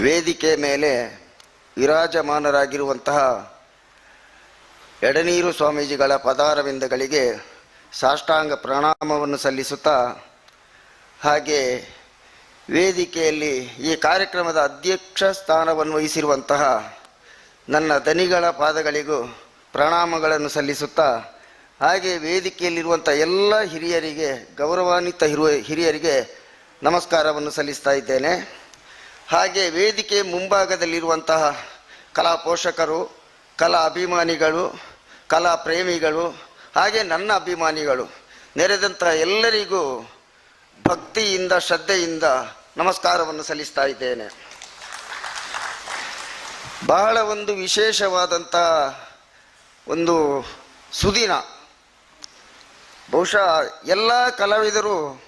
ವೇದಿಕೆ ಮೇಲೆ ವಿರಾಜಮಾನರಾಗಿರುವಂತಹ ಎಡನೀರು ಸ್ವಾಮೀಜಿಗಳ ಪದಾರವಿಂದಗಳಿಗೆ ಸಾಷ್ಟಾಂಗ ಪ್ರಣಾಮವನ್ನು ಸಲ್ಲಿಸುತ್ತಾ ಹಾಗೆ ವೇದಿಕೆಯಲ್ಲಿ ಈ ಕಾರ್ಯಕ್ರಮದ ಅಧ್ಯಕ್ಷ ಸ್ಥಾನವನ್ನು ವಹಿಸಿರುವಂತಹ ನನ್ನ ದನಿಗಳ ಪಾದಗಳಿಗೂ ಪ್ರಣಾಮಗಳನ್ನು ಸಲ್ಲಿಸುತ್ತಾ ಹಾಗೆ ವೇದಿಕೆಯಲ್ಲಿರುವಂಥ ಎಲ್ಲ ಹಿರಿಯರಿಗೆ ಗೌರವಾನ್ವಿತ ಹಿರಿಯರಿಗೆ ನಮಸ್ಕಾರವನ್ನು ಸಲ್ಲಿಸ್ತಾ ಇದ್ದೇನೆ. ಹಾಗೆ ವೇದಿಕೆ ಮುಂಭಾಗದಲ್ಲಿರುವಂತಹ ಕಲಾ ಪೋಷಕರು, ಕಲಾ ಅಭಿಮಾನಿಗಳು, ಕಲಾ ಪ್ರೇಮಿಗಳು, ಹಾಗೆ ನನ್ನ ಅಭಿಮಾನಿಗಳು ನೆರೆದಂಥ ಎಲ್ಲರಿಗೂ ಭಕ್ತಿಯಿಂದ, ಶ್ರದ್ಧೆಯಿಂದ ನಮಸ್ಕಾರವನ್ನು ಸಲ್ಲಿಸ್ತಾ ಇದ್ದೇನೆ. ಬಹಳ ಒಂದು ವಿಶೇಷವಾದಂಥ ಒಂದು ಸುದಿನ. ಬಹುಶಃ ಎಲ್ಲ ಕಲಾವಿದರು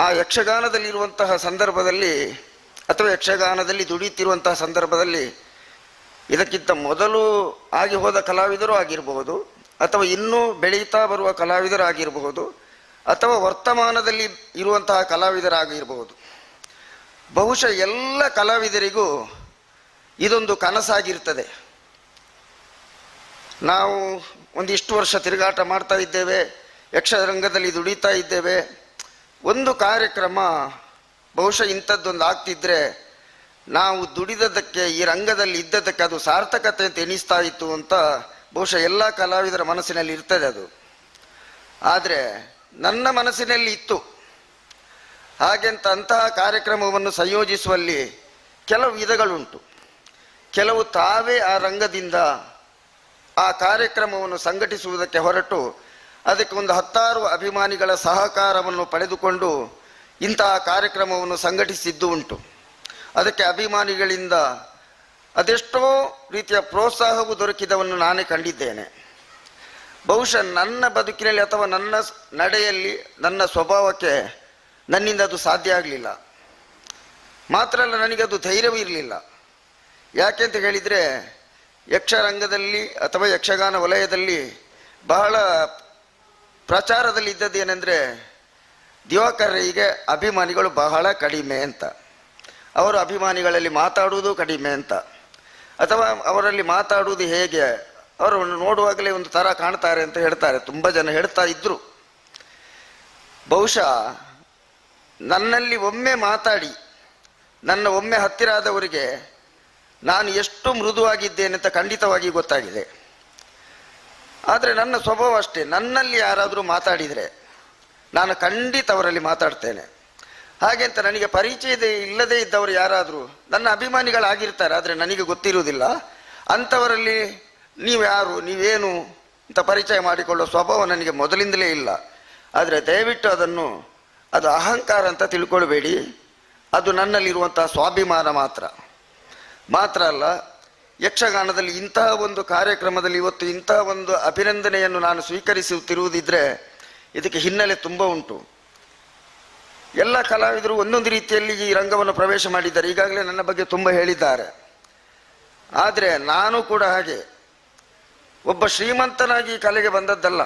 ಆ ಯಕ್ಷಗಾನದಲ್ಲಿರುವಂತಹ ಸಂದರ್ಭದಲ್ಲಿ ಅಥವಾ ಯಕ್ಷಗಾನದಲ್ಲಿ ದುಡಿಯುತ್ತಿರುವಂತಹ ಸಂದರ್ಭದಲ್ಲಿ ಇದಕ್ಕಿಂತ ಮೊದಲು ಆಗಿ ಹೋದ ಕಲಾವಿದರು ಆಗಿರಬಹುದು ಅಥವಾ ಇನ್ನೂ ಬೆಳೀತಾ ಬರುವ ಕಲಾವಿದರಾಗಿರಬಹುದು ಅಥವಾ ವರ್ತಮಾನದಲ್ಲಿ ಇರುವಂತಹ ಕಲಾವಿದರಾಗಿರಬಹುದು ಬಹುಶಃ ಎಲ್ಲ ಕಲಾವಿದರಿಗೂ ಇದೊಂದು ಕನಸಾಗಿರ್ತದೆ. ನಾವು ಒಂದಿಷ್ಟು ವರ್ಷ ತಿರುಗಾಟ ಮಾಡ್ತಾ ಇದ್ದೇವೆ, ಯಕ್ಷರಂಗದಲ್ಲಿ ದುಡಿತಾ ಇದ್ದೇವೆ ಒಂದು ಕಾರ್ಯಕ್ರಮ ಬಹುಶಃ ಇಂಥದ್ದೊಂದು ಆಗ್ತಿದ್ರೆ ನಾವು ದುಡಿದದಕ್ಕೆ ಈ ರಂಗದಲ್ಲಿ ಇದ್ದದಕ್ಕೆ ಅದು ಸಾರ್ಥಕತೆ ಅಂತ ಎಣಿಸ್ತಾ ಇತ್ತು ಅಂತ ಬಹುಶಃ ಎಲ್ಲ ಕಲಾವಿದರ ಮನಸ್ಸಿನಲ್ಲಿ ಇರ್ತದೆ ಅದು. ಆದರೆ ನನ್ನ ಮನಸ್ಸಿನಲ್ಲಿ ಇತ್ತು. ಹಾಗೆಂತ ಅಂತಹ ಕಾರ್ಯಕ್ರಮವನ್ನು ಸಂಯೋಜಿಸುವಲ್ಲಿ ಕೆಲವು ವಿಧಗಳುಂಟು. ಕೆಲವು ತಾವೇ ಆ ರಂಗದಿಂದ ಆ ಕಾರ್ಯಕ್ರಮವನ್ನು ಸಂಘಟಿಸುವುದಕ್ಕೆ ಹೊರಟು ಅದಕ್ಕೆ ಒಂದು ಹತ್ತಾರು ಅಭಿಮಾನಿಗಳ ಸಹಕಾರವನ್ನು ಪಡೆದುಕೊಂಡು ಇಂತಹ ಕಾರ್ಯಕ್ರಮವನ್ನು ಸಂಘಟಿಸಿದ್ದು ಉಂಟು. ಅದಕ್ಕೆ ಅಭಿಮಾನಿಗಳಿಂದ ಅದೆಷ್ಟೋ ರೀತಿಯ ಪ್ರೋತ್ಸಾಹವು ದೊರಕಿದವನ್ನು ನಾನೇ ಕಂಡಿದ್ದೇನೆ. ಬಹುಶಃ ನನ್ನ ಬದುಕಿನಲ್ಲಿ ಅಥವಾ ನನ್ನ ನಡೆಯಲ್ಲಿ ನನ್ನ ಸ್ವಭಾವಕ್ಕೆ ನನ್ನಿಂದ ಅದು ಸಾಧ್ಯ ಆಗಲಿಲ್ಲ. ಮಾತ್ರ ಅಲ್ಲ, ನನಗೆ ಅದು ಧೈರ್ಯವೂ ಇರಲಿಲ್ಲ. ಯಾಕೆ ಅಂತ ಹೇಳಿದರೆ ಯಕ್ಷರಂಗದಲ್ಲಿ ಅಥವಾ ಯಕ್ಷಗಾನ ವಲಯದಲ್ಲಿ ಬಹಳ ಪ್ರಚಾರದಲ್ಲಿ ಏನೆಂದರೆ, ದಿವಾಕರರಿಗೆ ಅಭಿಮಾನಿಗಳು ಬಹಳ ಕಡಿಮೆ ಅಂತ. ಅವರು ಅಭಿಮಾನಿಗಳಲ್ಲಿ ಮಾತಾಡುವುದು ಕಡಿಮೆ ಅಂತ. ಅಥವಾ ಅವರಲ್ಲಿ ಮಾತಾಡುವುದು ಹೇಗೆ ಅವರು ನೋಡುವಾಗಲೇ ಒಂದು ಥರ ಕಾಣ್ತಾರೆ ಅಂತ ಹೇಳ್ತಾರೆ. ತುಂಬ ಜನ ಹೇಳ್ತಾ ಇದ್ರು. ಬಹುಶಃ ನನ್ನಲ್ಲಿ ಒಮ್ಮೆ ಮಾತಾಡಿ, ನನ್ನ ಒಮ್ಮೆ ಹತ್ತಿರ ಆದವರಿಗೆ ನಾನು ಎಷ್ಟು ಮೃದುವಾಗಿದ್ದೇನೆ ಅಂತ ಖಂಡಿತವಾಗಿ ಗೊತ್ತಾಗಿದೆ. ಆದರೆ ನನ್ನ ಸ್ವಭಾವ ಅಷ್ಟೇ. ನನ್ನಲ್ಲಿ ಯಾರಾದರೂ ಮಾತಾಡಿದರೆ ನಾನು ಖಂಡಿತ ಅವರಲ್ಲಿ ಮಾತಾಡ್ತೇನೆ. ಹಾಗೆ ಅಂತ ನನಗೆ ಪರಿಚಯದ ಇಲ್ಲದೇ ಇದ್ದವರು ಯಾರಾದರೂ, ನನ್ನ ಅಭಿಮಾನಿಗಳಾಗಿರ್ತಾರೆ, ಆದರೆ ನನಗೆ ಗೊತ್ತಿರುವುದಿಲ್ಲ. ಅಂಥವರಲ್ಲಿ ನೀವು ಯಾರು, ನೀವೇನು ಅಂತ ಪರಿಚಯ ಮಾಡಿಕೊಳ್ಳೋ ಸ್ವಭಾವ ನನಗೆ ಮೊದಲಿಂದಲೇ ಇಲ್ಲ. ಆದರೆ ದಯವಿಟ್ಟು ಅದನ್ನು, ಅದು ಅಹಂಕಾರ ಅಂತ ತಿಳ್ಕೊಳ್ಬೇಡಿ. ಅದು ನನ್ನಲ್ಲಿರುವಂಥ ಸ್ವಾಭಿಮಾನ ಮಾತ್ರ. ಮಾತ್ರ ಅಲ್ಲ ಯಕ್ಷಗಾನದಲ್ಲಿ ಇಂತಹ ಒಂದು ಕಾರ್ಯಕ್ರಮದಲ್ಲಿ ಇವತ್ತು ಇಂತಹ ಒಂದು ಅಭಿನಂದನೆಯನ್ನು ನಾನು ಸ್ವೀಕರಿಸುತ್ತಿರುವುದಿದ್ರೆ ಇದಕ್ಕೆ ಹಿನ್ನೆಲೆ ತುಂಬ ಉಂಟು. ಎಲ್ಲ ಕಲಾವಿದರು ಒಂದೊಂದು ರೀತಿಯಲ್ಲಿ ಈ ರಂಗವನ್ನು ಪ್ರವೇಶ ಮಾಡಿದ್ದಾರೆ. ಈಗಾಗಲೇ ನನ್ನ ಬಗ್ಗೆ ತುಂಬ ಹೇಳಿದ್ದಾರೆ. ಆದರೆ ನಾನು ಕೂಡ ಹಾಗೆ. ಒಬ್ಬ ಶ್ರೀಮಂತನಾಗಿ ಈ ಕಲೆಗೆ ಬಂದದ್ದಲ್ಲ.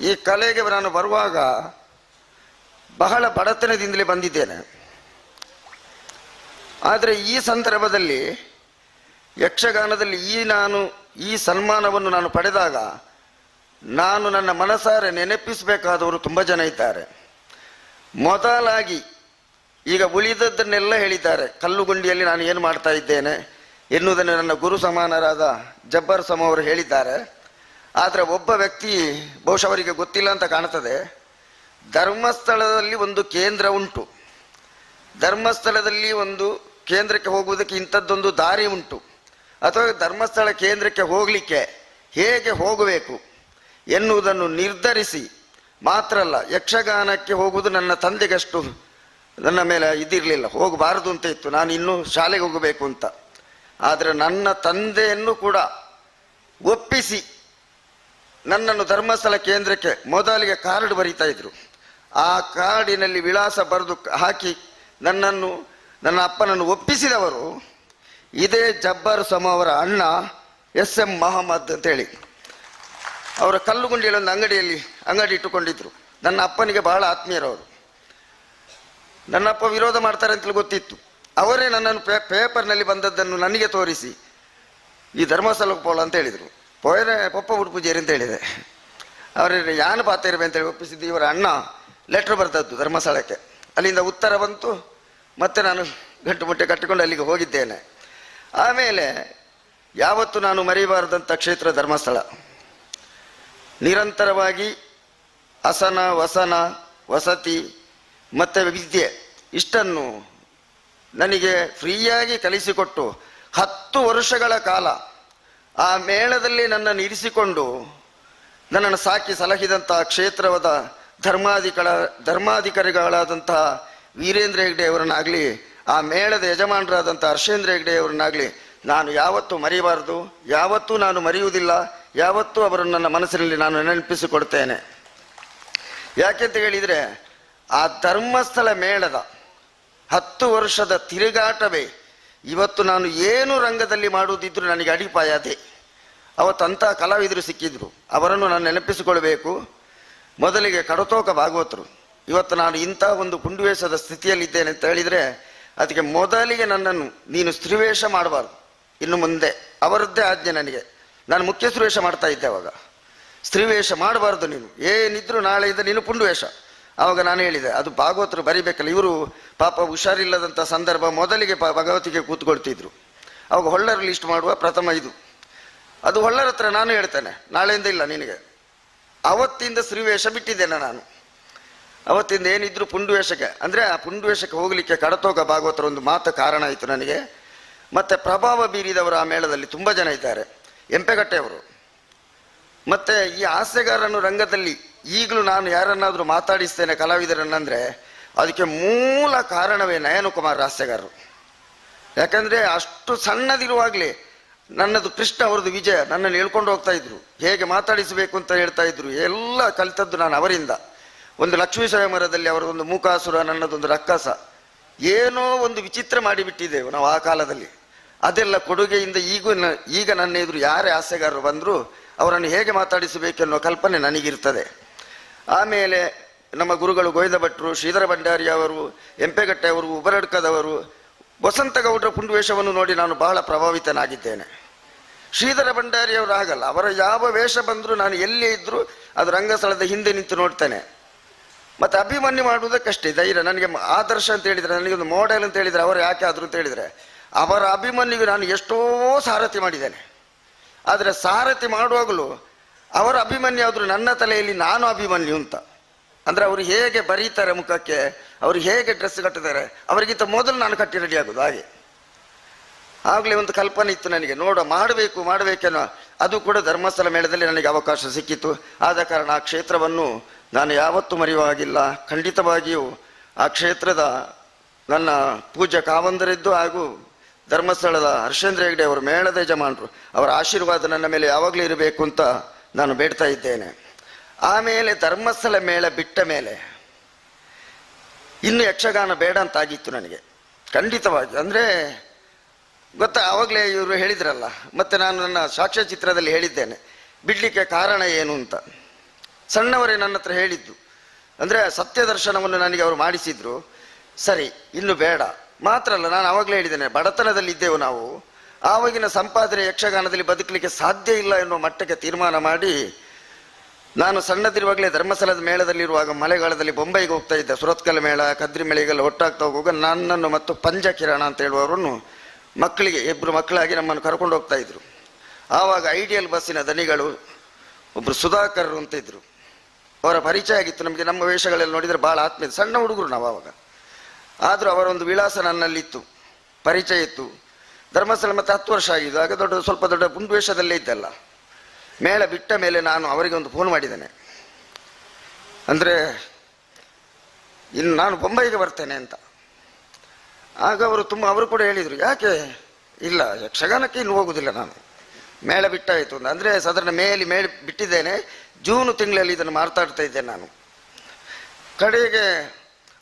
ಈ ಕಲೆಗೆ ನಾನು ಬರುವಾಗ ಬಹಳ ಬಡತನದಿಂದಲೇ ಬಂದಿದ್ದೇನೆ. ಆದರೆ ಈ ಸಂದರ್ಭದಲ್ಲಿ ಯಕ್ಷಗಾನದಲ್ಲಿ ಈ ನಾನು, ಈ ಸನ್ಮಾನವನ್ನು ನಾನು ಪಡೆದಾಗ ನಾನು ನನ್ನ ಮನಸಾರೆ ನೆನಪಿಸಬೇಕಾದವರು ತುಂಬ ಜನ ಇದ್ದಾರೆ. ಮೊದಲಾಗಿ ಈಗ ಉಳಿದದ್ದನ್ನೆಲ್ಲ ಹೇಳಿದ್ದಾರೆ. ಕಲ್ಲುಗುಂಡಿಯಲ್ಲಿ ನಾನು ಏನು ಮಾಡ್ತಾ ಇದ್ದೇನೆ ಎನ್ನುವುದನ್ನು ನನ್ನ ಗುರು ಸಮಾನರಾದ ಜಬ್ಬರ್ ಸಮ ಅವರು ಹೇಳಿದ್ದಾರೆ. ಆದರೆ ಒಬ್ಬ ವ್ಯಕ್ತಿ ಬಹುಶಃ ಅವರಿಗೆ ಗೊತ್ತಿಲ್ಲ ಅಂತ ಕಾಣ್ತದೆ. ಧರ್ಮಸ್ಥಳದಲ್ಲಿ ಒಂದು ಕೇಂದ್ರ ಉಂಟು. ಧರ್ಮಸ್ಥಳದಲ್ಲಿ ಒಂದು ಕೇಂದ್ರಕ್ಕೆ ಹೋಗುವುದಕ್ಕೆ ಇಂಥದ್ದೊಂದು ದಾರಿ ಉಂಟು. ಅಥವಾ ಧರ್ಮಸ್ಥಳ ಕೇಂದ್ರಕ್ಕೆ ಹೋಗಲಿಕ್ಕೆ ಹೇಗೆ ಹೋಗಬೇಕು ಎನ್ನುವುದನ್ನು ನಿರ್ಧರಿಸಿ ಮಾತ್ರ ಅಲ್ಲ ಯಕ್ಷಗಾನಕ್ಕೆ ಹೋಗುವುದು ನನ್ನ ತಂದೆಗಷ್ಟು ನನ್ನ ಮೇಲೆ ಇದಿರಲಿಲ್ಲ. ಹೋಗಬಾರದು ಅಂತ ಇತ್ತು. ನಾನು ಇನ್ನೂ ಶಾಲೆಗೆ ಹೋಗಬೇಕು ಅಂತ. ಆದರೆ ನನ್ನ ತಂದೆಯನ್ನು ಕೂಡ ಒಪ್ಪಿಸಿ ನನ್ನನ್ನು ಧರ್ಮಸ್ಥಳ ಕೇಂದ್ರಕ್ಕೆ ಮೊದಲಿಗೆ ಕಾರ್ಡ್ ಬರೀತಾ ಇದ್ರು. ಆ ಕಾರ್ಡಿನಲ್ಲಿ ವಿಳಾಸ ಬರೆದು ಹಾಕಿ ನನ್ನನ್ನು, ನನ್ನ ಅಪ್ಪನನ್ನು ಒಪ್ಪಿಸಿದವರು ಇದೇ ಜಬ್ಬರ್ ಸಮ ಅವರ ಅಣ್ಣ ಎಸ್ ಎಂ ಮಹಮ್ಮದ್ ಅಂತೇಳಿ. ಅವರ ಕಲ್ಲುಗುಂಡಿಯಲ್ಲಿ ಒಂದು ಅಂಗಡಿಯಲ್ಲಿ ಅಂಗಡಿ ಇಟ್ಟುಕೊಂಡಿದ್ರು. ನನ್ನ ಅಪ್ಪನಿಗೆ ಬಹಳ ಆತ್ಮೀಯರವರು ನನ್ನಪ್ಪ ವಿರೋಧ ಮಾಡ್ತಾರೆ ಅಂತೇಳಿ ಗೊತ್ತಿತ್ತು. ಅವರೇ ನನ್ನನ್ನು ಪೇ, ಪೇಪರ್ನಲ್ಲಿ ಬಂದದ್ದನ್ನು ನನಗೆ ತೋರಿಸಿ ಈ ಧರ್ಮಸ್ಥಳಕ್ಕೆ ಪೋಳ ಅಂತ ಹೇಳಿದರು. ಪೋಯರೆ, ಪಪ್ಪ ಉಡುಪೂಜೇರಿ ಅಂತ ಹೇಳಿದೆ. ಅವರೇ, ಯಾನು ಪಾತೇರಿವೆ ಅಂತೇಳಿ ಒಪ್ಪಿಸಿದ್ದು ಇವರ ಅಣ್ಣ ಲೆಟ್ರ್ ಬರೆದದ್ದು ಧರ್ಮಸ್ಥಳಕ್ಕೆ. ಅಲ್ಲಿಂದ ಉತ್ತರ ಬಂತು. ಮತ್ತೆ ನಾನು ಗಂಟು ಮುಟ್ಟೆ ಕಟ್ಟಿಕೊಂಡು ಅಲ್ಲಿಗೆ ಹೋಗಿದ್ದೇನೆ. ಆಮೇಲೆ ಯಾವತ್ತು ನಾನು ಮರೆಯಬಾರದಂಥ ಕ್ಷೇತ್ರ ಧರ್ಮಸ್ಥಳ. ನಿರಂತರವಾಗಿ ಅಸನ, ವಸನ, ವಸತಿ ಮತ್ತು ವಿದ್ಯೆ ಇಷ್ಟನ್ನು ನನಗೆ ಫ್ರೀಯಾಗಿ ಕಲಿಸಿಕೊಟ್ಟು ಹತ್ತು ವರ್ಷಗಳ ಕಾಲ ಆ ಮೇಳದಲ್ಲಿ ನನ್ನನ್ನು ಇರಿಸಿಕೊಂಡು ನನ್ನನ್ನು ಸಾಕಿ ಸಲಹಿದಂತಹ ಕ್ಷೇತ್ರವಾದ ಧರ್ಮಾಧಿಕಾರ ಧರ್ಮಾಧಿಕಾರಿಗಳಾದಂತಹ ವೀರೇಂದ್ರ ಹೆಗ್ಡೆ ಅವರನ್ನಾಗಲಿ ಆ ಮೇಳದ ಯಜಮಾನರಾದಂಥ ಹರ್ಷೇಂದ್ರ ಹೆಗ್ಡೆಯವರನ್ನಾಗಲಿ ನಾನು ಯಾವತ್ತೂ ಮರೆಯಬಾರದು ಯಾವತ್ತೂ ನಾನು ಮರೆಯುವುದಿಲ್ಲ, ಯಾವತ್ತೂ ಅವರನ್ನು ನನ್ನ ಮನಸ್ಸಿನಲ್ಲಿ ನಾನು ನೆನಪಿಸಿಕೊಡ್ತೇನೆ ಯಾಕೆಂತ ಹೇಳಿದರೆ, ಆ ಧರ್ಮಸ್ಥಳ ಮೇಳದ ಹತ್ತು ವರ್ಷದ ತಿರುಗಾಟವೇ ಇವತ್ತು ನಾನು ಏನು ರಂಗದಲ್ಲಿ ಮಾಡುವುದಿದ್ರು ನನಗೆ ಅಡಿಪಾಯ ಅದೇ. ಅವತ್ತಂಥ ಕಲಾವಿದರು ಸಿಕ್ಕಿದ್ರು. ಅವರನ್ನು ನಾನು ನೆನಪಿಸಿಕೊಳ್ಬೇಕು ಮೊದಲಿಗೆ ಕಡತೋಕ ಭಾಗವತರು. ಇವತ್ತು ನಾನು ಇಂಥ ಒಂದು ಕುಂಡುವೇಷದ ಸ್ಥಿತಿಯಲ್ಲಿದ್ದೇನೆ ಅಂತ ಹೇಳಿದರೆ ಅದಕ್ಕೆ ಮೊದಲಿಗೆ ನನ್ನನ್ನು ನೀನು ಸ್ತ್ರೀವೇಷ ಮಾಡಬಾರ್ದು. ಇನ್ನು ಮುಂದೆ ಅವರದ್ದೇ ಆಜ್ಞೆ ನನಗೆ. ನಾನು ಮುಖ್ಯ ಸ್ತ್ರೀವೇಷ ಮಾಡ್ತಾ ಇದ್ದೆ ಅವಾಗ. ಸ್ತ್ರೀವೇಷ ಮಾಡಬಾರ್ದು ನೀನು. ಏನಿದ್ರು ನಾಳೆಯಿಂದ ನೀನು ಪುಂಡುವೇಷ. ಆವಾಗ ನಾನು ಹೇಳಿದೆ, ಅದು ಭಾಗವತರು ಬರಿಬೇಕಲ್ಲ, ಇವರು ಪಾಪ ಹುಷಾರಿಲ್ಲದಂಥ ಸಂದರ್ಭ ಮೊದಲಿಗೆ ಪ ಭಗವತಿಗೆ ಕೂತ್ಕೊಳ್ತಿದ್ರು. ಅವಾಗ ಹೊಳ್ಳರು ಲಿಸ್ಟ್ ಮಾಡುವ ಪ್ರಥಮ ಇದು. ಅದು ಹೊಳ್ಳರ ಹತ್ರ ನಾನು ಹೇಳ್ತೇನೆ, ನಾಳೆಯಿಂದ ಇಲ್ಲ ನಿನಗೆ. ಅವತ್ತಿಂದ ಸ್ತ್ರೀವೇಷ ಬಿಟ್ಟಿದ್ದೇನೆ ನಾನು. ಅವತ್ತಿಂದ ಏನಿದ್ರು ಪುಂಡುವೇಷಕ್ಕೆ, ಅಂದರೆ ಆ ಪುಂಡುವೇಷಕ್ಕೆ ಹೋಗಲಿಕ್ಕೆ ಕಡತೋಗ ಭಾಗವತರ ಒಂದು ಮಾತು ಕಾರಣ ಆಯಿತು ನನಗೆ. ಮತ್ತು ಪ್ರಭಾವ ಬೀರಿದವರು ಆ ಮೇಳದಲ್ಲಿ ತುಂಬ ಜನ ಇದ್ದಾರೆ. ಎಂಪೆಗಟ್ಟೆಯವರು ಮತ್ತೆ ಈ ಹಾಸ್ಯಗಾರನು ರಂಗದಲ್ಲಿ ಈಗಲೂ ನಾನು ಯಾರನ್ನಾದರೂ ಮಾತಾಡಿಸ್ತೇನೆ ಕಲಾವಿದರನ್ನಂದ್ರೆ, ಅದಕ್ಕೆ ಮೂಲ ಕಾರಣವೇ ನಯನಕುಮಾರ್ ಹಾಸ್ಯಗಾರರು. ಯಾಕಂದ್ರೆ ಅಷ್ಟು ಸಣ್ಣದಿರುವಾಗಲೇ ನನ್ನದು ಕೃಷ್ಣ ಅವರದು ವಿಜಯ ನನ್ನನ್ನು ಹೇಳ್ಕೊಂಡು ಹೋಗ್ತಾ ಇದ್ರು. ಹೇಗೆ ಮಾತಾಡಿಸಬೇಕು ಅಂತ ಹೇಳ್ತಾ ಇದ್ರು. ಎಲ್ಲ ಕಲಿತದ್ದು ನಾನು ಅವರಿಂದ. ಒಂದು ಲಕ್ಷ್ಮೀ ಸ್ವಯಂವರದಲ್ಲಿ ಅವರದೊಂದು ಮೂಕಾಸುರ, ನನ್ನದೊಂದು ರಕ್ಕಸ. ಏನೋ ಒಂದು ವಿಚಿತ್ರ ಮಾಡಿಬಿಟ್ಟಿದ್ದೆವು ನಾವು ಆ ಕಾಲದಲ್ಲಿ. ಅದೆಲ್ಲ ಕೊಡುಗೆಯಿಂದ ಈಗೂ ಈಗ ನನ್ನ ಎದುರು ಯಾರೇ ಹಾಸ್ಯಗಾರರು ಬಂದರೂ ಅವರನ್ನು ಹೇಗೆ ಮಾತಾಡಿಸಬೇಕೆನ್ನುವ ಕಲ್ಪನೆ ನನಗಿರ್ತದೆ. ಆಮೇಲೆ ನಮ್ಮ ಗುರುಗಳು ಗೋವಿಂದ ಭಟ್ರು ಶ್ರೀಧರ ಭಂಡಾರಿ ಅವರು, ಎಂಪೆಗಟ್ಟೆ ಅವರು, ಉಬರಡ್ಕದವರು ವಸಂತ ಗೌಡ್ರ ಪುಂಡುವೇಷವನ್ನು ನೋಡಿ ನಾನು ಬಹಳ ಪ್ರಭಾವಿತನಾಗಿದ್ದೇನೆ. ಶ್ರೀಧರ ಭಂಡಾರಿಯವರು ಆಗಲ್ಲ ಅವರ ಯಾವ ವೇಷ ಬಂದರೂ ನಾನು ಎಲ್ಲೇ ಇದ್ದರೂ ಅದು ರಂಗಸ್ಥಳದ ಹಿಂದೆ ನಿಂತು ನೋಡ್ತೇನೆ. ಮತ್ತೆ ಅಭಿಮನ್ಯು ಮಾಡುವುದಕ್ಕಷ್ಟೇ. ಧೈರ್ಯ, ನನಗೆ ಆದರ್ಶ ಅಂತ ಹೇಳಿದ್ರೆ, ನನಗೆ ಒಂದು ಮಾಡೆಲ್ ಅಂತ ಹೇಳಿದ್ರೆ, ಅವರು ಯಾಕೆ ಆದ್ರು ಅಂತ ಹೇಳಿದ್ರೆ, ಅವರ ಅಭಿಮನ್ಯುಗೆ ನಾನು ಎಷ್ಟೋ ಸಾರಥಿ ಮಾಡಿದ್ದೇನೆ. ಆದರೆ ಸಾರಥಿ ಮಾಡುವಾಗಲೂ ಅವರ ಅಭಿಮನ್ಯು ಆದರೂ ನನ್ನ ತಲೆಯಲ್ಲಿ ನಾನು ಅಭಿಮನ್ಯು ಅಂತ. ಅಂದರೆ ಅವರು ಹೇಗೆ ಬರೀತಾರೆ ಮುಖಕ್ಕೆ, ಅವರು ಹೇಗೆ ಡ್ರೆಸ್ ಕಟ್ಟಿದ್ದಾರೆ, ಅವರಿಗಿಂತ ಮೊದಲು ನಾನು ಕಟ್ಟಿ ರೆಡಿ ಆಗೋದು ಹಾಗೆ. ಆಗಲೇ ಒಂದು ಕಲ್ಪನೆ ಇತ್ತು ನನಗೆ, ನೋಡ, ಮಾಡಬೇಕು ಮಾಡಬೇಕೇನೋ ಅದು ಕೂಡ ಧರ್ಮಸ್ಥಳ ಮೇಳದಲ್ಲಿ ನನಗೆ ಅವಕಾಶ ಸಿಕ್ಕಿತ್ತು. ಆದ ಕಾರಣ ಆ ಕ್ಷೇತ್ರವನ್ನು ನಾನು ಯಾವತ್ತೂ ಮರೆಯುವಾಗಿಲ್ಲ ಖಂಡಿತವಾಗಿಯೂ ಆ ಕ್ಷೇತ್ರದ ನನ್ನ ಪೂಜ್ಯ ಕಾವಂದರಿದ್ದು ಹಾಗೂ ಧರ್ಮಸ್ಥಳದ ಹರ್ಷೇಂದ್ರ ಹೆಗ್ಡೆ ಅವರು ಮೇಳದ ಯಜಮಾನರು, ಅವರ ಆಶೀರ್ವಾದ ನನ್ನ ಮೇಲೆ ಯಾವಾಗಲೂ ಇರಬೇಕು ಅಂತ ನಾನು ಬೇಡ್ತಾ ಇದ್ದೇನೆ. ಆಮೇಲೆ ಧರ್ಮಸ್ಥಳ ಮೇಳ ಬಿಟ್ಟ ಮೇಲೆ ಇನ್ನು ಯಕ್ಷಗಾನ ಬೇಡ ಅಂತಾಗಿತ್ತು ನನಗೆ. ಖಂಡಿತವಾಗಿ. ಅಂದರೆ ಗೊತ್ತಾ, ಆವಾಗಲೇ ಇವರು ಹೇಳಿದ್ರಲ್ಲ, ಮತ್ತೆ ನಾನು ನನ್ನ ಸಾಕ್ಷ್ಯಚಿತ್ರದಲ್ಲಿ ಹೇಳಿದ್ದೇನೆ. ಬಿಡಲಿಕ್ಕೆ ಕಾರಣ ಏನು ಅಂತ. ಸಣ್ಣವರೇ ನನ್ನ ಹತ್ರ ಹೇಳಿದ್ದು. ಅಂದರೆ ಸತ್ಯ ದರ್ಶನವನ್ನು ನನಗೆ ಅವರು ಮಾಡಿಸಿದ್ರು. ಸರಿ, ಇನ್ನು ಬೇಡ. ಮಾತ್ರ ಅಲ್ಲ, ನಾನು ಆವಾಗಲೇ ಹೇಳಿದ್ದೇನೆ, ಬಡತನದಲ್ಲಿ ಇದ್ದೆವು ನಾವು. ಆವಾಗಿನ ಸಂಪಾದನೆ ಯಕ್ಷಗಾನದಲ್ಲಿ ಬದುಕಲಿಕ್ಕೆ ಸಾಧ್ಯ ಇಲ್ಲ ಎನ್ನುವ ಮಟ್ಟಕ್ಕೆ ತೀರ್ಮಾನ ಮಾಡಿ, ನಾನು ಸಣ್ಣದಿರುವಾಗಲೇ ಧರ್ಮಸ್ಥಳದ ಮೇಳದಲ್ಲಿರುವಾಗ ಮಳೆಗಾಲದಲ್ಲಿ ಬೊಂಬೈಗೆ ಹೋಗ್ತಾ ಇದ್ದೆ. ಸುರತ್ಕಲ್ ಮೇಳ, ಕದ್ರಿ ಮೇಳೆಗೆಲ್ಲ ಒಟ್ಟಾಗ್ತಾ ಹೋಗುವಾಗ ನನ್ನನ್ನು ಮತ್ತು ಪಂಜ ಕಿರಣ ಅಂತ ಹೇಳುವವರನ್ನು ಮಕ್ಕಳಿಗೆ ಇಬ್ಬರು ಮಕ್ಕಳಾಗಿ ನಮ್ಮನ್ನು ಕರ್ಕೊಂಡು ಹೋಗ್ತಾ ಇದ್ರು. ಆವಾಗ ಐಡಿಯಲ್ ಬಸ್ಸಿನ ದನಿಗಳು ಒಬ್ಬರು ಸುಧಾಕರ್ ಅಂತ ಇದ್ರು. ಅವರ ಪರಿಚಯ ಆಗಿತ್ತು. ನಮಗೆ ನಮ್ಮ ವೇಷಗಳೆಲ್ಲ ನೋಡಿದರೆ ಭಾಳ ಆತ್ಮೀಯ ಸಣ್ಣ ಹುಡುಗರು ನಾವು ಆವಾಗ. ಆದರೂ ಅವರೊಂದು ವಿಳಾಸ ನನ್ನಲ್ಲಿತ್ತು. ಪರಿಚಯ ಇತ್ತು. ಧರ್ಮಸ್ಥಳ ಮತ್ತೆ ಹತ್ತು ವರ್ಷ ಆಗಿದ್ದು. ಆಗ ದೊಡ್ಡ, ಸ್ವಲ್ಪ ದೊಡ್ಡ ಪುಂಡು ವೇಷದಲ್ಲೇ ಇದ್ದಲ್ಲ. ಮೇಳ ಬಿಟ್ಟ ಮೇಲೆ ನಾನು ಅವರಿಗೆ ಒಂದು ಫೋನ್ ಮಾಡಿದ್ದೇನೆ. ಅಂದರೆ, ಇನ್ನು ನಾನು ಬೊಂಬೈಗೆ ಬರ್ತೇನೆ ಅಂತ. ಆಗ ಅವರು ತುಂಬ, ಅವರು ಕೂಡ ಹೇಳಿದರು, ಯಾಕೆ? ಇಲ್ಲ, ಯಕ್ಷಗಾನಕ್ಕೆ ಇನ್ನು ಹೋಗುವುದಿಲ್ಲ ನಾನು. ಮೇಳ ಬಿಟ್ಟಾಯಿತು ಅಂತ. ಅಂದರೆ ಸಾಧಾರಣ ಮೇಲೆ ಮೇಳ ಬಿಟ್ಟಿದ್ದೇನೆ. ಜೂನ್ ತಿಂಗಳಲ್ಲಿ ಇದನ್ನು ಮಾತಾಡ್ತಾ ಇದ್ದೆ ನಾನು. ಕಡೆಗೆ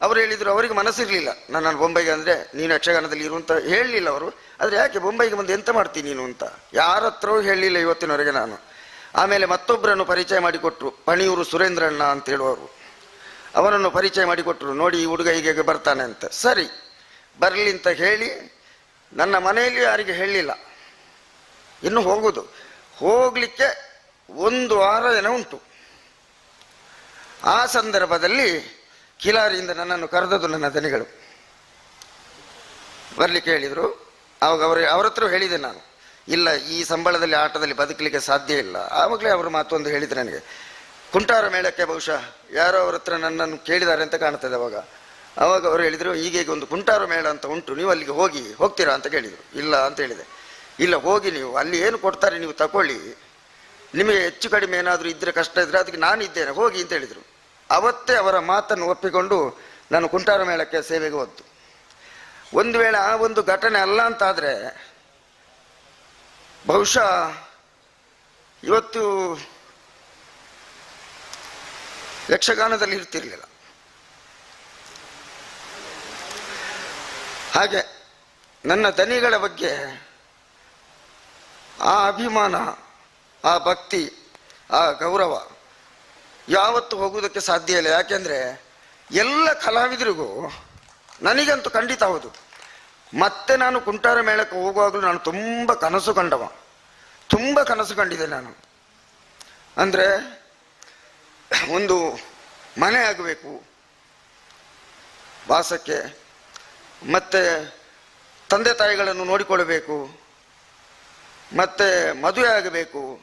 ಅವರು ಹೇಳಿದರು, ಅವರಿಗೆ ಮನಸ್ಸಿರಲಿಲ್ಲ. ನಾನು ಬೊಂಬೈಗೆ ಅಂದರೆ ನೀನು ಯಕ್ಷಗಾನದಲ್ಲಿ ಇರು ಅಂತ ಹೇಳಲಿಲ್ಲ ಅವರು. ಆದರೆ ಯಾಕೆ ಬೊಂಬೈಗೆ ಬಂದು ಎಂತ ಮಾಡ್ತೀನಿ ನೀನು ಅಂತ? ಯಾರ ಹತ್ರವೂ ಹೇಳಲಿಲ್ಲ ಇವತ್ತಿನವರೆಗೆ ನಾನು. ಆಮೇಲೆ ಮತ್ತೊಬ್ಬರನ್ನು ಪರಿಚಯ ಮಾಡಿಕೊಟ್ರು, ಪಣಿಯೂರು ಸುರೇಂದ್ರಣ್ಣ ಅಂತ ಹೇಳುವರು ಅವನನ್ನು ಪರಿಚಯ ಮಾಡಿಕೊಟ್ರು, ನೋಡಿ, ಈ ಹುಡುಗ ಹೀಗೆ ಬರ್ತಾನೆ ಅಂತ. ಸರಿ, ಬರಲಿ ಅಂತ ಹೇಳಿ ನನ್ನ ಮನೆಯಲ್ಲಿ ಯಾರಿಗೆ ಹೇಳಲಿಲ್ಲ ಇನ್ನು ಹೋಗುದು. ಹೋಗಲಿಕ್ಕೆ ಒಂದು ವಾರ ದಿನ ಉಂಟು. ಆ ಸಂದರ್ಭದಲ್ಲಿ ಕಿಲಾರಿಯಿಂದ ನನ್ನನ್ನು ಕರೆದದ್ದು ನನ್ನ ದನಿಗಳು. ಬರ್ಲಿಕ್ಕೆ ಹೇಳಿದರು. ಅವಾಗ ಅವರು, ಅವ್ರ ಹತ್ರ ಹೇಳಿದೆ ನಾನು. ಇಲ್ಲ, ಈ ಸಂಬಳದಲ್ಲಿ, ಆಟದಲ್ಲಿ ಬದುಕಲಿಕ್ಕೆ ಸಾಧ್ಯ ಇಲ್ಲ. ಆವಾಗಲೇ ಅವರು ಮಾತೊಂದು ಹೇಳಿದ್ರು ನನಗೆ. ಕುಂಟಾರ ಮೇಳಕ್ಕೆ ಬಹುಶಃ ಯಾರೋ ಅವ್ರ ಹತ್ರ ನನ್ನನ್ನು ಕೇಳಿದ್ದಾರೆ ಅಂತ ಕಾಣ್ತದೆ ಅವಾಗ. ಅವಾಗ ಅವರು ಹೇಳಿದರು ಈಗೀಗ ಒಂದು ಕುಂಟಾರ ಮೇಳ ಅಂತ ಉಂಟು. ನೀವು ಅಲ್ಲಿಗೆ ಹೋಗಿ, ಹೋಗ್ತೀರಾ ಅಂತ ಕೇಳಿದರು. ಇಲ್ಲ ಅಂತ ಹೇಳಿದೆ. ಇಲ್ಲ, ಹೋಗಿ ನೀವು. ಅಲ್ಲಿ ಏನು ಕೊಡ್ತಾರೆ ನೀವು ತಗೊಳ್ಳಿ ನಿಮಗೆ ಹೆಚ್ಚು ಕಡಿಮೆ ಏನಾದರೂ ಇದ್ದರೆ ಕಷ್ಟ ಇದ್ದರೆ ಅದಕ್ಕೆ ನಾನು ಇದ್ದೇನೆ. ಹೋಗಿ ಅಂತ ಹೇಳಿದರು. ಅವತ್ತೇ ಅವರ ಮಾತನ್ನು ಒಪ್ಪಿಕೊಂಡು ನಾನು ಕುಂಟಾರ ಮೇಳಕ್ಕೆ ಸೇವೆಗೆ ಹೋದ್ದು. ಒಂದು ವೇಳೆ ಆ ಒಂದು ಘಟನೆ ಅಲ್ಲ ಅಂತಾದರೆ, ಬಹುಶಃ ಇವತ್ತು ಯಕ್ಷಗಾನದಲ್ಲಿ ಇರ್ತಿರ್ಲಿಲ್ಲ. ಹಾಗೆ ನನ್ನ ದನಿಗಳ ಬಗ್ಗೆ ಆ ಅಭಿಮಾನ, ಆ ಭಕ್ತಿ, ಆ ಗೌರವ ಯಾವತ್ತು ಹೋಗುವುದಕ್ಕೆ ಸಾಧ್ಯ ಇಲ್ಲ. ಯಾಕೆಂದ್ರೆ ಎಲ್ಲ ಕಲಾವಿದರಿಗೂ ನನಗಂತೂ ಖಂಡಿತ ಹೌದು. ಮತ್ತೆ ನಾನು ಕುಂಟಾರ ಮೇಳಕ್ಕೆ ಹೋಗುವಾಗಲೂ ನಾನು ತುಂಬ ಕನಸು ಕಂಡವ. ತುಂಬ ಕನಸು ಕಂಡಿದೆ ನಾನು. ಅಂದರೆ ಒಂದು ಮನೆ ಆಗಬೇಕು. ವಾಸಕ್ಕೆ, ಮತ್ತೆ ತಂದೆ ತಾಯಿಗಳನ್ನು ನೋಡಿಕೊಳ್ಳಬೇಕು. ಮತ್ತೆ ಮದುವೆ ಆಗಬೇಕು.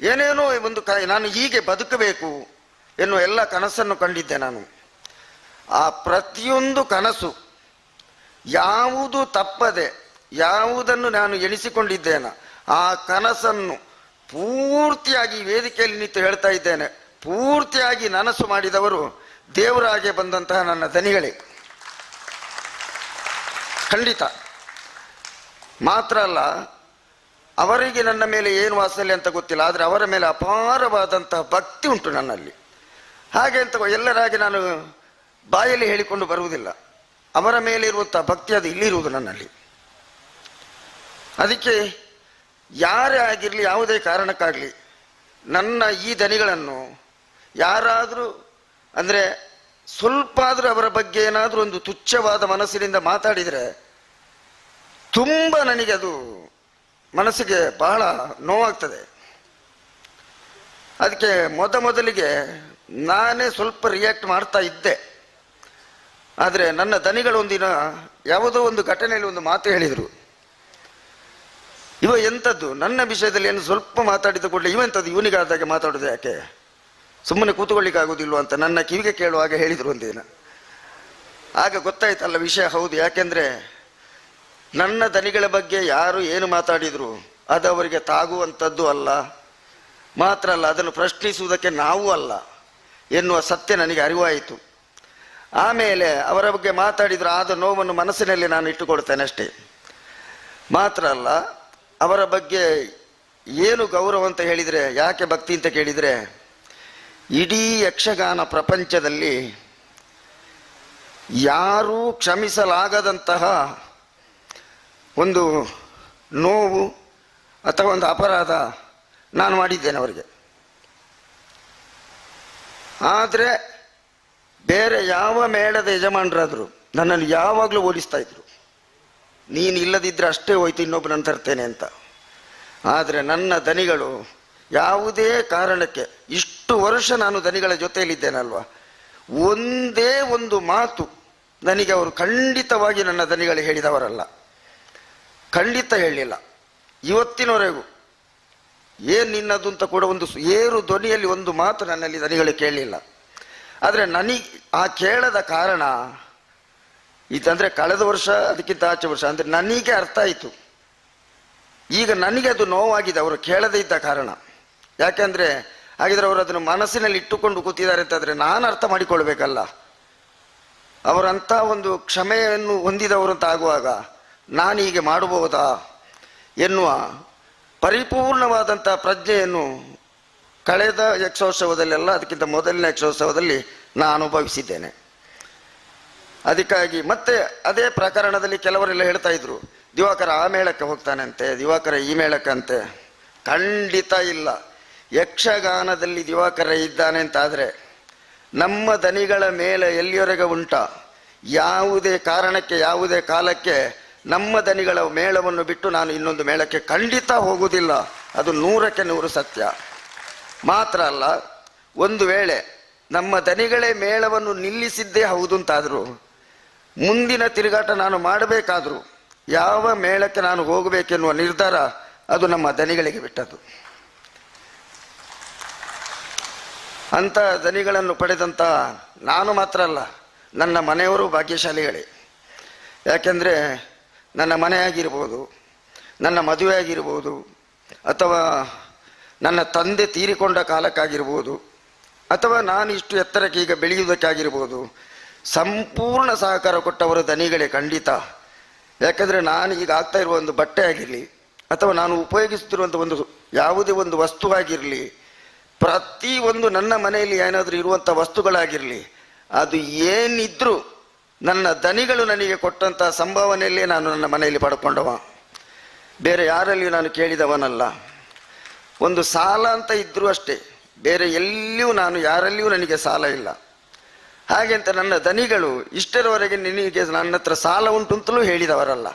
ಏನೇನೋ ಒಂದು ಕ, ನಾನು ಹೀಗೆ ಬದುಕಬೇಕು ಎನ್ನುವ ಎಲ್ಲ ಕನಸನ್ನು ಕಂಡಿದ್ದೆ ನಾನು. ಆ ಪ್ರತಿಯೊಂದು ಕನಸು ಯಾವುದು ತಪ್ಪದೆ ಯಾವುದನ್ನು ನಾನು ಎಣಿಸಿಕೊಂಡಿದ್ದೇನೆ, ಆ ಕನಸನ್ನು ಪೂರ್ತಿಯಾಗಿ ವೇದಿಕೆಯಲ್ಲಿ ನಿಂತು ಹೇಳ್ತಾ ಇದ್ದೇನೆ. ಪೂರ್ತಿಯಾಗಿ ನನಸು ಮಾಡಿದವರು ದೇವರಾಗೆ ಬಂದಂತಹ ನನ್ನ ದನಿಗಳೇ ಖಂಡಿತ. ಮಾತ್ರ ಅಲ್ಲ ಅವರಿಗೆ ನನ್ನ ಮೇಲೆ ಏನು ವಾತ್ಸಲ್ಯ ಅಂತ ಗೊತ್ತಿಲ್ಲ, ಆದರೆ ಅವರ ಮೇಲೆ ಅಪಾರವಾದಂತಹ ಭಕ್ತಿ ಉಂಟು ನನ್ನಲ್ಲಿ. ಹಾಗೆ ಅಂತ ಎಲ್ಲರಾಗಿ ನಾನು ಬಾಯಲ್ಲಿ ಹೇಳಿಕೊಂಡು ಬರುವುದಿಲ್ಲ. ಅವರ ಮೇಲೆ ಇರುವಂತಹ ಭಕ್ತಿ ಅದು ಇಲ್ಲಿರುವುದು ನನ್ನಲ್ಲಿ. ಅದಕ್ಕೆ ಯಾರೇ ಆಗಿರಲಿ, ಯಾವುದೇ ಕಾರಣಕ್ಕಾಗಲಿ, ನನ್ನ ಈ ದನಿಗಳನ್ನು ಯಾರಾದರೂ, ಅಂದರೆ ಸ್ವಲ್ಪ ಆದರೂ ಅವರ ಬಗ್ಗೆ ಏನಾದರೂ ಒಂದು ತುಚ್ಛವಾದ ಮನಸ್ಸಿನಿಂದ ಮಾತಾಡಿದರೆ, ತುಂಬ ನನಗೆ ಅದು ಮನಸ್ಸಿಗೆ ಬಹಳ ನೋವಾಗ್ತದೆ. ಅದಕ್ಕೆ ಮೊದ ಮೊದಲಿಗೆ ನಾನೇ ಸ್ವಲ್ಪ ರಿಯಾಕ್ಟ್ ಮಾಡ್ತಾ ಇದ್ದೆ. ಆದರೆ ನನ್ನ ದನಿಗಳು ಒಂದಿನ ಯಾವುದೋ ಒಂದು ಘಟನೆಯಲ್ಲಿ ಒಂದು ಮಾತು ಹೇಳಿದರು. ಇವ ಎಂಥದ್ದು ನನ್ನ ವಿಷಯದಲ್ಲಿ ಏನು ಸ್ವಲ್ಪ ಮಾತಾಡಿದ ಕೂಡಲೇ ಇವೆಂಥದ್ದು ಇವನಿಗಾದಾಗೆ ಮಾತಾಡೋದು ಯಾಕೆ? ಸುಮ್ಮನೆ ಕೂತ್ಕೊಳ್ಳಿಕ್ಕೆ ಆಗುದಿಲ್ವ ಅಂತ ನನ್ನ ಕಿವಿಗೆ ಕೇಳುವಾಗ ಹೇಳಿದರು ಒಂದಿನ. ಆಗ ಗೊತ್ತಾಯ್ತಲ್ಲ ವಿಷಯ ಹೌದು, ಯಾಕೆಂದ್ರೆ ನನ್ನ ದನಿಗಳ ಬಗ್ಗೆ ಯಾರು ಏನು ಮಾತಾಡಿದ್ರು, ಅದು ಅವರಿಗೆ ತಾಗುವಂಥದ್ದು ಅಲ್ಲ. ಮಾತ್ರ ಅಲ್ಲ, ಅದನ್ನು ಪ್ರಶ್ನಿಸುವುದಕ್ಕೆ ನಾವು ಅಲ್ಲ, ಎನ್ನುವ ಸತ್ಯ ನನಗೆ ಅರಿವಾಯಿತು. ಆಮೇಲೆ ಅವರ ಬಗ್ಗೆ ಮಾತಾಡಿದ್ರು, ಆದ ನೋವನ್ನು ಮನಸ್ಸಿನಲ್ಲಿ ನಾನು ಇಟ್ಟುಕೊಡ್ತೇನೆ ಅಷ್ಟೇ. ಮಾತ್ರ ಅಲ್ಲ, ಅವರ ಬಗ್ಗೆ ಏನು ಗೌರವ ಅಂತ ಹೇಳಿದರೆ, ಯಾಕೆ ಭಕ್ತಿ ಅಂತ ಕೇಳಿದರೆ, ಇಡೀ ಯಕ್ಷಗಾನ ಪ್ರಪಂಚದಲ್ಲಿ ಯಾರೂ ಕ್ಷಮಿಸಲಾಗದಂತಹ ಒಂದು ನೋವು ಅಥವಾ ಒಂದು ಅಪರಾಧ ನಾನು ಮಾಡಿದ್ದೇನೆ ಅವರಿಗೆ. ಆದರೆ ಬೇರೆ ಯಾವ ಮೇಳದ ಯಜಮಾನರಾದರೂ ನನ್ನನ್ನು ಯಾವಾಗಲೂ ಓಡಿಸ್ತಾ ಇದ್ರು. ನೀನು ಇಲ್ಲದಿದ್ದರೆ ಅಷ್ಟೇ ಹೋಯ್ತು ಇನ್ನೊಬ್ಬನನ್ನು ತರ್ತೇನೆ ಅಂತ. ಆದರೆ ನನ್ನ ದನಿಗಳು ಯಾವುದೇ ಕಾರಣಕ್ಕೆ ಇಷ್ಟು ವರ್ಷ ನಾನು ದನಿಗಳ ಜೊತೆಯಲ್ಲಿದ್ದೇನಲ್ವ? ಒಂದೇ ಒಂದು ಮಾತು ನನಗೆ ಅವರು ಖಂಡಿತವಾಗಿ ನನ್ನ ದನಿಗಳು ಹೇಳಿದವರಲ್ಲ. ಖಂಡಿತ ಹೇಳಲಿಲ್ಲ ಇವತ್ತಿನವರೆಗೂ ಏನು ನಿನ್ನದು ಅಂತ ಕೂಡ ಒಂದು ಏರು ಧ್ವನಿಯಲ್ಲಿ ಒಂದು ಮಾತು ನನ್ನಲ್ಲಿ ದನಿಗಳು ಕೇಳಲಿಲ್ಲ ಆದರೆ ನನಗೆ ಆ ಕೇಳದ ಕಾರಣ ಇದಂದರೆ ಕಳೆದ ವರ್ಷ, ಅದಕ್ಕಿಂತ ಆಚೆ ವರ್ಷ, ಅಂದರೆ ನನಗೆ ಅರ್ಥ ಆಯಿತು. ಈಗ ನನಗೆ ಅದು ನೋವಾಗಿದೆ ಅವರು ಕೇಳದೇ ಇದ್ದ ಕಾರಣ. ಯಾಕೆಂದರೆ ಹಾಗಿದ್ರೆ ಅವರು ಅದನ್ನು ಮನಸ್ಸಿನಲ್ಲಿ ಇಟ್ಟುಕೊಂಡು ಕೂತಿದ್ದಾರೆ ಅಂತಂದರೆ ನಾನು ಅರ್ಥ ಮಾಡಿಕೊಳ್ಬೇಕಲ್ಲ. ಅವರಂಥ ಒಂದು ಕ್ಷಮೆಯನ್ನು ಹೊಂದಿದವರು ಅಂತ ಆಗುವಾಗ ನಾನು ಹೀಗೆ ಮಾಡಬಹುದಾ ಎನ್ನುವ ಪರಿಪೂರ್ಣವಾದಂಥ ಪ್ರಜ್ಞೆಯನ್ನು ಕಳೆದ ಯಕ್ಷೋತ್ಸವದಲ್ಲೆಲ್ಲ, ಅದಕ್ಕಿಂತ ಮೊದಲನೇ ಯಕ್ಷೋತ್ಸವದಲ್ಲಿ ನಾನು ಅನುಭವಿಸಿದ್ದೇನೆ. ಅದಕ್ಕಾಗಿ ಮತ್ತೆ ಅದೇ ಪ್ರಕರಣದಲ್ಲಿ ಕೆಲವರೆಲ್ಲ ಹೇಳ್ತಾ ಇದ್ರು, ದಿವಾಕರ ಆ ಮೇಳಕ್ಕೆ ಹೋಗ್ತಾನಂತೆ, ದಿವಾಕರ ಈ ಮೇಳಕ್ಕಂತೆ. ಖಂಡಿತ ಇಲ್ಲ. ಯಕ್ಷಗಾನದಲ್ಲಿ ದಿವಾಕರ ಇದ್ದಾನೆ ಅಂತ ಆದರೆ ನಮ್ಮ ದನಿಗಳ ಮೇಲೆ ಎಲ್ಲಿಯವರೆಗೆ ಉಂಟ? ಯಾವುದೇ ಕಾರಣಕ್ಕೆ, ಯಾವುದೇ ಕಾಲಕ್ಕೆ ನಮ್ಮ ದನಿಗಳ ಮೇಳವನ್ನು ಬಿಟ್ಟು ನಾನು ಇನ್ನೊಂದು ಮೇಳಕ್ಕೆ ಖಂಡಿತ ಹೋಗುವುದಿಲ್ಲ. ಅದು ನೂರಕ್ಕೆ ನೂರು ಸತ್ಯ. ಮಾತ್ರ ಅಲ್ಲ, ಒಂದು ವೇಳೆ ನಮ್ಮ ದನಿಗಳೇ ಮೇಳವನ್ನು ನಿಲ್ಲಿಸಿದ್ದೇ ಹೌದು ಅಂತಾದರೂ, ಮುಂದಿನ ತಿರುಗಾಟ ನಾನು ಮಾಡಬೇಕಾದರೂ, ಯಾವ ಮೇಳಕ್ಕೆ ನಾನು ಹೋಗಬೇಕೆನ್ನುವ ನಿರ್ಧಾರ ಅದು ನಮ್ಮ ದನಿಗಳಿಗೆ ಬಿಟ್ಟದ್ದು. ಅಂಥ ದನಿಗಳನ್ನು ಪಡೆದಂಥ ನಾನು ಮಾತ್ರ ಅಲ್ಲ, ನನ್ನ ಮನೆಯವರು ಭಾಗ್ಯಶಾಲಿಗಳೇ. ಯಾಕೆಂದರೆ ನನ್ನ ಮನೆ ಆಗಿರ್ಬೋದು, ನನ್ನ ಮದುವೆ ಆಗಿರ್ಬೋದು, ಅಥವಾ ನನ್ನ ತಂದೆ ತೀರಿಕೊಂಡ ಕಾಲಕ್ಕಾಗಿರ್ಬೋದು, ಅಥವಾ ನಾನು ಇಷ್ಟು ಎತ್ತರಕ್ಕೆ ಈಗ ಬೆಳೆಯುವುದಕ್ಕಾಗಿರ್ಬೋದು, ಸಂಪೂರ್ಣ ಸಹಕಾರ ಕೊಟ್ಟವರು ದನಿಗಳೇ ಖಂಡಿತ. ಯಾಕಂದರೆ ನಾನು ಈಗ ಆಗ್ತಾ ಇರುವ ಒಂದು ಬಟ್ಟೆ ಆಗಿರಲಿ, ಅಥವಾ ನಾನು ಉಪಯೋಗಿಸುತ್ತಿರುವಂಥ ಒಂದು ಯಾವುದೇ ಒಂದು ವಸ್ತುವಾಗಿರಲಿ ಪ್ರತಿ ಒಂದು ನನ್ನ ಮನೆಯಲ್ಲಿ ಏನಾದರೂ ಇರುವಂಥ ವಸ್ತುಗಳಾಗಿರಲಿ, ಅದು ಏನಿದ್ರೂ ನನ್ನ ದನಿಗಳು ನನಗೆ ಕೊಟ್ಟಂಥ ಸಂಭಾವನೆಯಲ್ಲಿ ನಾನು ನನ್ನ ಮನೆಯಲ್ಲಿ ಪಡ್ಕೊಂಡವ. ಬೇರೆ ಯಾರಲ್ಲಿಯೂ ನಾನು ಕೇಳಿದವನಲ್ಲ. ಒಂದು ಸಾಲ ಅಂತ ಇದ್ರೂ ಅಷ್ಟೇ. ಬೇರೆ ಎಲ್ಲಿಯೂ ನಾನು ಯಾರಲ್ಲಿಯೂ ನನಗೆ ಸಾಲ ಇಲ್ಲ. ಹಾಗೆ ಅಂತ ನನ್ನ ದನಿಗಳು ಇಷ್ಟರವರೆಗೆ ನಿನಗೆ ನನ್ನ ಹತ್ರ ಸಾಲ ಉಂಟು ಅಂತಲೂ ಹೇಳಿದವರಲ್ಲ.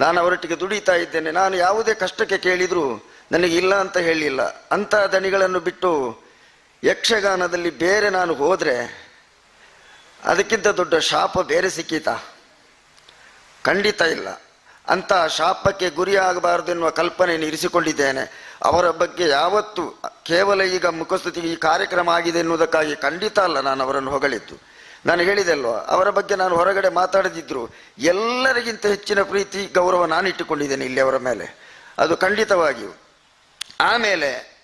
ನಾನು ಅವರೊಟ್ಟಿಗೆ ದುಡಿತಾ ಇದ್ದೇನೆ. ನಾನು ಯಾವುದೇ ಕಷ್ಟಕ್ಕೆ ಕೇಳಿದರೂ ನನಗೆ ಇಲ್ಲ ಅಂತ ಹೇಳಿಲ್ಲ. ಅಂಥ ದನಿಗಳನ್ನು ಬಿಟ್ಟು ಯಕ್ಷಗಾನದಲ್ಲಿ ಬೇರೆ ನಾನು ಹೋದರೆ ಅದಕ್ಕಿಂತ ದೊಡ್ಡ ಶಾಪ ಬೇರೆ ಸಿಕ್ಕೀತಾ. ಖಂಡಿತ ಇಲ್ಲ. ಅಂತ ಶಾಪಕ್ಕೆ ಗುರಿಯಾಗಬಾರದು ಎನ್ನುವ ಕಲ್ಪನೆಯನ್ನು ಇರಿಸಿಕೊಂಡಿದ್ದೇನೆ. ಅವರ ಬಗ್ಗೆ ಯಾವತ್ತು ಕೇವಲ ಈಗ ಮುಖಸ್ತುತಿ ಈ ಕಾರ್ಯಕ್ರಮ ಆಗಿದೆ ಎನ್ನುವುದಕ್ಕಾಗಿ ಖಂಡಿತ ಅಲ್ಲ ನಾನು ಅವರನ್ನು ಹೊಗಳಿದ್ದು. ನಾನು ಹೇಳಿದೆ ಅಲ್ವಾ ಅವರ ಬಗ್ಗೆ ನಾನು ಹೊರಗಡೆ ಮಾತಾಡದಿದ್ರು ಎಲ್ಲರಿಗಿಂತ ಹೆಚ್ಚಿನ ಪ್ರೀತಿ, ಗೌರವ ನಾನು ಇಟ್ಟುಕೊಂಡಿದ್ದೇನೆ ಇಲ್ಲಿ ಅವರ ಮೇಲೆ. ಅದು ಖಂಡಿತವಾಗಿಯೂ. ಆಮೇಲೆ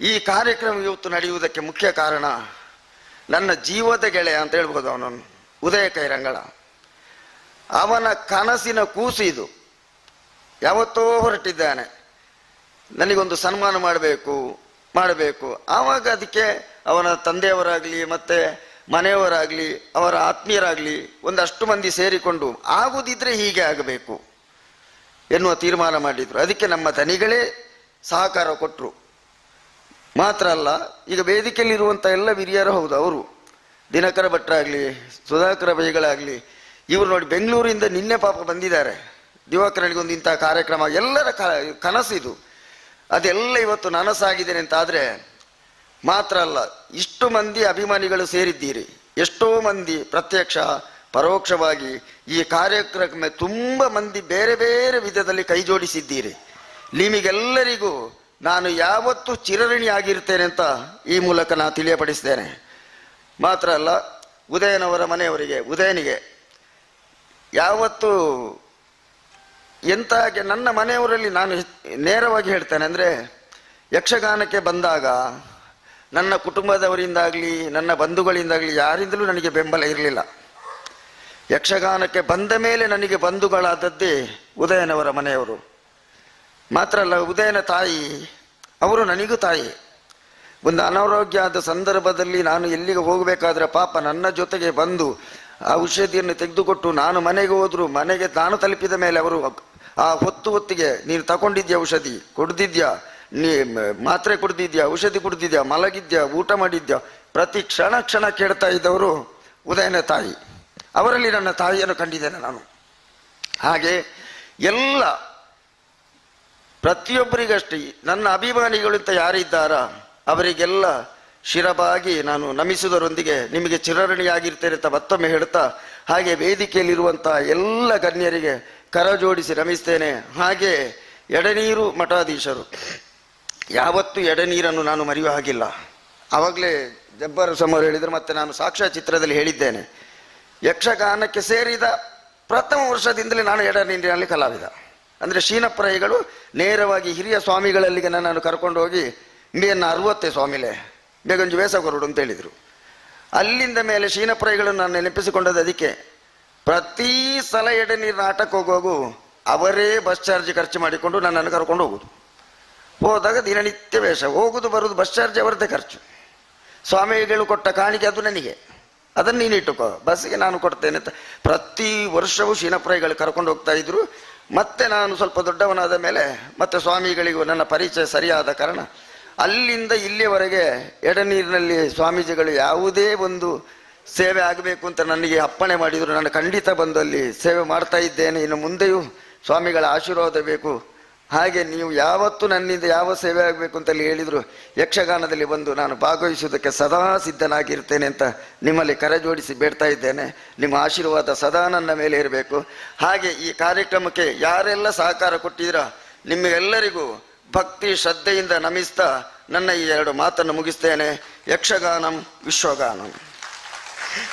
ಈ ಕಾರ್ಯಕ್ರಮ ಇವತ್ತು ನಡೆಯುವುದಕ್ಕೆ ಮುಖ್ಯ ಕಾರಣ ನನ್ನ ಜೀವದ ಗೆಳೆಯ ಅಂತ ಹೇಳ್ಬೋದು ಅವನನ್ನು. ಉದಯ ಕೈರಂಗಳ. ಅವನ ಕನಸಿನ ಕೂಸು ಇದು. ಯಾವತ್ತೋ ಹೊರಟಿದ್ದಾನೆ. ನನಗೊಂದು ಸನ್ಮಾನ ಮಾಡಬೇಕು ಮಾಡಬೇಕು. ಆವಾಗ ಅದಕ್ಕೆ ಅವನ ತಂದೆಯವರಾಗಲಿ ಮತ್ತೆ ಮನೆಯವರಾಗಲಿ, ಅವರ ಆತ್ಮೀಯರಾಗಲಿ ಒಂದಷ್ಟು ಮಂದಿ ಸೇರಿಕೊಂಡು ಆಗುದಿದ್ರೆ ಹೀಗೆ ಆಗಬೇಕು ಎನ್ನುವ ತೀರ್ಮಾನ ಮಾಡಿದ್ರು. ಅದಕ್ಕೆ ನಮ್ಮ ತನಿಗಳೇ ಸಹಕಾರ ಕೊಟ್ಟರು ಮಾತ್ರ ಅಲ್ಲ, ಈಗ ವೇದಿಕೆಯಲ್ಲಿರುವಂಥ ಎಲ್ಲ ಹಿರಿಯರು ಹೌದು, ಅವರು. ದಿನಕರ ಭಟ್ರಾಗಲಿ ಸುಧಾಕರ ಬೈಗಳಾಗಲಿ, ಇವರು ನೋಡಿ ಬೆಂಗಳೂರಿಂದ ನಿನ್ನೆ ಪಾಪ ಬಂದಿದ್ದಾರೆ. ದಿವಾಕರನಿಗೊಂದು ಇಂಥ ಕಾರ್ಯಕ್ರಮ, ಎಲ್ಲರ ಕನಸು ಇದು. ಅದೆಲ್ಲ ಇವತ್ತು ನನಸಾಗಿದ್ದೇನೆ ಅಂತ ಆದರೆ ಮಾತ್ರ ಅಲ್ಲ, ಇಷ್ಟು ಮಂದಿ ಅಭಿಮಾನಿಗಳು ಸೇರಿದ್ದೀರಿ. ಎಷ್ಟೋ ಮಂದಿ ಪ್ರತ್ಯಕ್ಷ, ಪರೋಕ್ಷವಾಗಿ ಈ ಕಾರ್ಯಕ್ರಮ ತುಂಬ ಮಂದಿ ಬೇರೆ ಬೇರೆ ವಿಧದಲ್ಲಿ ಕೈ ಜೋಡಿಸಿದ್ದೀರಿ. ನಿಮಗೆಲ್ಲರಿಗೂ ನಾನು ಯಾವತ್ತು ಚಿರಋಣಿ ಆಗಿರ್ತೇನೆ ಅಂತ ಈ ಮೂಲಕ ನಾನು ತಿಳಿಯಪಡಿಸ್ತೇನೆ ಮಾತ್ರ ಅಲ್ಲ, ಉದಯನವರ ಮನೆಯವರಿಗೆ, ಉದಯನಿಗೆ, ಯಾವತ್ತು ಎಂತಾಗೆ ನನ್ನ ಮನೆಯವರಲ್ಲಿ ನಾನು ನೇರವಾಗಿ ಹೇಳ್ತೇನೆ ಅಂದರೆ, ಯಕ್ಷಗಾನಕ್ಕೆ ಬಂದಾಗ, ನನ್ನ ಕುಟುಂಬದವರಿಂದಾಗಲಿ, ನನ್ನ ಬಂಧುಗಳಿಂದಾಗಲಿ ಯಾರಿಂದಲೂ ನನಗೆ ಬೆಂಬಲ ಇರಲಿಲ್ಲ. ಯಕ್ಷಗಾನಕ್ಕೆ ಬಂದ ಮೇಲೆ ನನಗೆ ಬಂಧುಗಳಾದದ್ದೇ ಉದಯನವರ ಮನೆಯವರು. ಮಾತ್ರ ಅಲ್ಲ ಉದಯನ ತಾಯಿ, ಅವರು ನನಗೂ ತಾಯಿ. ಒಂದು ಅನಾರೋಗ್ಯ ಆದ ಸಂದರ್ಭದಲ್ಲಿ ನಾನು ಎಲ್ಲಿಗೆ ಹೋಗಬೇಕಾದ್ರೆ ಪಾಪ ನನ್ನ ಜೊತೆಗೆ ಬಂದು ಆ ಔಷಧಿಯನ್ನು ತೆಗೆದುಕೊಟ್ಟು ನಾನು ಮನೆಗೆ ಹೋದ್ರು, ಮನೆಗೆ ನಾನು ತಲುಪಿದ ಮೇಲೆ ಅವರು ಆ ಹೊತ್ತು ಹೊತ್ತಿಗೆ, ನೀನು ತಗೊಂಡಿದ್ಯಾ ಔಷಧಿ? ಕುಡ್ದಿದ್ಯಾ? ನೀ ಮಾತ್ರೆ ಕುಡ್ದಿದ್ಯಾ? ಔಷಧಿ ಕುಡ್ದಿದ್ಯಾ? ಮಲಗಿದ್ಯಾ? ಊಟ ಮಾಡಿದ್ಯಾ? ಪ್ರತಿ ಕ್ಷಣ ಕ್ಷಣ ಕೇಳ್ತಾ ಇದ್ದವರು ಉದಯನ ತಾಯಿ. ಅವರಲ್ಲಿ ನನ್ನ ತಾಯಿಯನ್ನು ಕಂಡಿದ್ದೇನೆ ನಾನು. ಹಾಗೆ ಎಲ್ಲ ಪ್ರತಿಯೊಬ್ಬರಿಗಷ್ಟೇ ನನ್ನ ಅಭಿಮಾನಿಗಳು ಅಂತ ಯಾರಿದ್ದಾರ, ಅವರಿಗೆಲ್ಲ ಶಿರಬಾಗಿ ನಾನು ನಮಿಸುವುದರೊಂದಿಗೆ ನಿಮಗೆ ಚಿರಋಣಿಯಾಗಿರ್ತೇನೆ ಅಂತ ಮತ್ತೊಮ್ಮೆ ಹೇಳ್ತಾ, ಹಾಗೆ ವೇದಿಕೆಯಲ್ಲಿರುವಂತಹ ಎಲ್ಲ ಗಣ್ಯರಿಗೆ ಕರ ಜೋಡಿಸಿ ನಮಿಸ್ತೇನೆ. ಹಾಗೆ ಎಡನೀರು ಮಠಾಧೀಶರು, ಯಾವತ್ತೂ ಎಡನೀರನ್ನು ನಾನು ಮರೆಯುವ ಹಾಗಿಲ್ಲ. ಅವಾಗಲೇ ಜಬ್ಬರ್ ಸಮರು ಹೇಳಿದರು, ಮತ್ತೆ ನಾನು ಸಾಕ್ಷ್ಯ ಚಿತ್ರದಲ್ಲಿ ಹೇಳಿದ್ದೇನೆ. ಯಕ್ಷಗಾನಕ್ಕೆ ಸೇರಿದ ಪ್ರಥಮ ವರ್ಷದಿಂದಲೇ ನಾನು ಎಡನೀರಿನಲ್ಲಿ ಕಲಾವಿದ. ಅಂದರೆ ಶೀನಪ್ರಾಯಿಗಳು ನೇರವಾಗಿ ಹಿರಿಯ ಸ್ವಾಮಿಗಳಲ್ಲಿಗೆ ನನ್ನನ್ನು ಕರ್ಕೊಂಡು ಹೋಗಿ ಮೇನ್ನ ಅರವತ್ತೆ ಸ್ವಾಮಿಲೆ, ಬೇಗಂಜು ವೇಸಗೊರುಡು ಅಂತ ಹೇಳಿದರು. ಅಲ್ಲಿಂದ ಮೇಲೆ ಶೀನಪ್ರಾಯಿಗಳನ್ನು ನಾನು ನೆನಪಿಸಿಕೊಂಡದ್ದು ಅದಕ್ಕೆ, ಪ್ರತಿ ಸಲ ಎಡನೀರು ನಾಟಕ ಹೋಗುವಾಗೂ ಅವರೇ ಬಸ್ ಚಾರ್ಜ್ ಖರ್ಚು ಮಾಡಿಕೊಂಡು ನನ್ನನ್ನು ಕರ್ಕೊಂಡು ಹೋಗುದು ಹೋದಾಗ ದಿನನಿತ್ಯ ವೇಷ, ಹೋಗುದು ಬರುದು ಬಸ್ ಚಾರ್ಜ್ ಅವರದ್ದೇ ಖರ್ಚು. ಸ್ವಾಮಿಗಳು ಕೊಟ್ಟ ಕಾಣಿಕೆ ಅದು ನನಗೆ. ಅದನ್ನು ನೀನು ಇಟ್ಟುಕೋ, ಬಸ್ಸಿಗೆ ನಾನು ಕೊಡ್ತೇನೆ ಅಂತ ಪ್ರತಿ ವರ್ಷವೂ ಶೀನಪ್ರಾಯಿಗಳು ಕರ್ಕೊಂಡು ಹೋಗ್ತಾ ಇದ್ರು. ಮತ್ತೆ ನಾನು ಸ್ವಲ್ಪ ದೊಡ್ಡವನಾದ ಮೇಲೆ ಮತ್ತೆ ಸ್ವಾಮಿಗಳಿಗೂ ನನ್ನ ಪರಿಚಯ ಸರಿಯಾದ ಕಾರಣ ಅಲ್ಲಿಂದ ಇಲ್ಲಿಯವರೆಗೆ ಎಡನೀರಿನಲ್ಲಿ ಸ್ವಾಮೀಜಿಗಳು ಯಾವುದೇ ಒಂದು ಸೇವೆ ಆಗಬೇಕು ಅಂತ ನನಗೆ ಅಪ್ಪಣೆ ಮಾಡಿದರು. ನಾನು ಖಂಡಿತ ಬಂದು ಅಲ್ಲಿ ಸೇವೆ ಮಾಡ್ತಾ ಇದ್ದೇನೆ. ಇನ್ನು ಮುಂದೆಯೂ ಸ್ವಾಮಿಗಳ ಆಶೀರ್ವಾದ ಬೇಕು. ಹಾಗೆ ನೀವು ಯಾವತ್ತು ನನ್ನಿಂದ ಯಾವ ಸೇವೆ ಆಗಬೇಕು ಅಂತಲ್ಲಿ ಹೇಳಿದರು, ಯಕ್ಷಗಾನದಲ್ಲಿ ಬಂದು ನಾನು ಭಾಗವಹಿಸುವುದಕ್ಕೆ ಸದಾ ಸಿದ್ಧನಾಗಿರ್ತೇನೆ ಅಂತ ನಿಮ್ಮಲ್ಲಿ ಕರೆ ಜೋಡಿಸಿ ಬೇಡ್ತಾ ಇದ್ದೇನೆ. ನಿಮ್ಮ ಆಶೀರ್ವಾದ ಸದಾ ನನ್ನ ಮೇಲೆ ಇರಬೇಕು. ಹಾಗೆ ಈ ಕಾರ್ಯಕ್ರಮಕ್ಕೆ ಯಾರೆಲ್ಲ ಸಹಕಾರ ಕೊಟ್ಟಿದ್ದೀರಾ ನಿಮಗೆಲ್ಲರಿಗೂ ಭಕ್ತಿ ಶ್ರದ್ಧೆಯಿಂದ ನಮಿಸ್ತಾ ನನ್ನ ಈ ಎರಡು ಮಾತನ್ನು ಮುಗಿಸ್ತೇನೆ. ಯಕ್ಷಗಾನಂ ವಿಶ್ವಗಾನಂ.